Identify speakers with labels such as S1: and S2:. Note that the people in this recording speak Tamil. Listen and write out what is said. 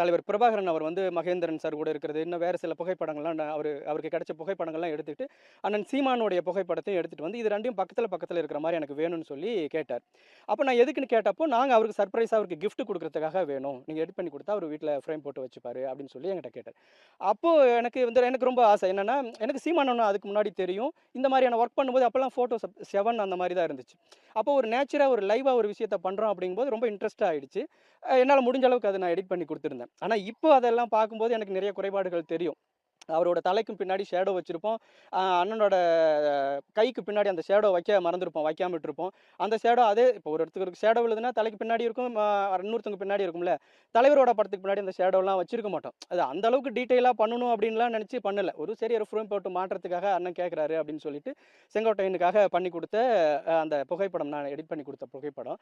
S1: தலைவர் பிரபாகரன் அவர் வந்து மகேந்திரன் சார் கூட இருக்கிறது. இன்னும் வேறு சில புகைப்படங்கள்லாம் நான் அவர் அவருக்கு கிடைச்ச புகைப்படங்கள்லாம் எடுத்துக்கிட்டு அண்ணன் சீமானுடைய புகைப்படத்தையும் எடுத்துகிட்டு வந்து இது ரெண்டையும் பக்கத்தில் பக்கத்தில் இருக்கிற மாதிரி எனக்கு வேணும்னு சொல்லி கேட்டார். அப்போ நான் எதுக்குன்னு கேட்டப்போ நாங்கள் அவருக்கு சர்ப்ரைஸாக அவருக்கு கிஃப்ட் கொடுக்கறதுக்காக வேணும். நீங்கள் எடிட் பண்ணி கொடுத்தா அவர் வீட்டில் ஃப்ரேம் போட்டு வச்சுப்பாரு அப்படின்னு சொல்லி என்கிட்ட கேட்டார். அப்போது எனக்கு வந்து எனக்கு ரொம்ப ஆசை. என்னென்னா எனக்கு சீமானன்னு அதுக்கு முன்னாடி தெரியும். இந்த மாதிரியான ஒர்க் பண்ணும்போது அப்போல்லாம் ஃபோட்டோஸ் செவன் அந்த மாதிரி தான் இருந்துச்சு. அப்போ ஒரு நேச்சராக ஒரு லைவாக ஒரு விஷயத்தை பண்ணுறோம் அப்படிங்கும்போது ரொம்ப இன்ட்ரெஸ்ட்டாக ஆகிடுச்சு என்னால் முடிஞ்ச அளவுக்கு அதை நான் எடிட் பண்ணி கொடுத்துருந்தேன். ஆனால் இப்போ அதெல்லாம் பார்க்கும்போது எனக்கு நிறைய குறைபாடுகள் தெரியும். அவரோட தலைக்கும் பின்னாடி ஷேடோ வச்சுருப்போம். அண்ணனோட கைக்கு பின்னாடி அந்த ஷேடோ வைக்க மறந்துருப்போம் வைக்காமட்டிருப்போம். அந்த ஷேடோ அதே இப்போ ஒரு இடத்துக்கு ஷேடோ விழுதுன்னா தலைக்கு பின்னாடி இருக்கும் இன்னொருத்தவங்க பின்னாடி இருக்கும்ல. தலைவரோட படத்துக்கு பின்னாடி அந்த ஷேடோலாம் வச்சிருக்க மாட்டோம். அது அந்த அளவுக்கு டீட்டெயிலாக பண்ணணும் அப்படின்லாம் நினச்சி பண்ணல. ஒரு சரி ஒரு ஃப்ரேம் போட்டு மாற்றத்துக்காக அண்ணன் கேட்குறாரு அப்படின்னு சொல்லிட்டு செங்கோட்டையனுக்காக பண்ணி கொடுத்த அந்த புகைப்படம் நான் எடிட் பண்ணி கொடுத்த புகைப்படம்.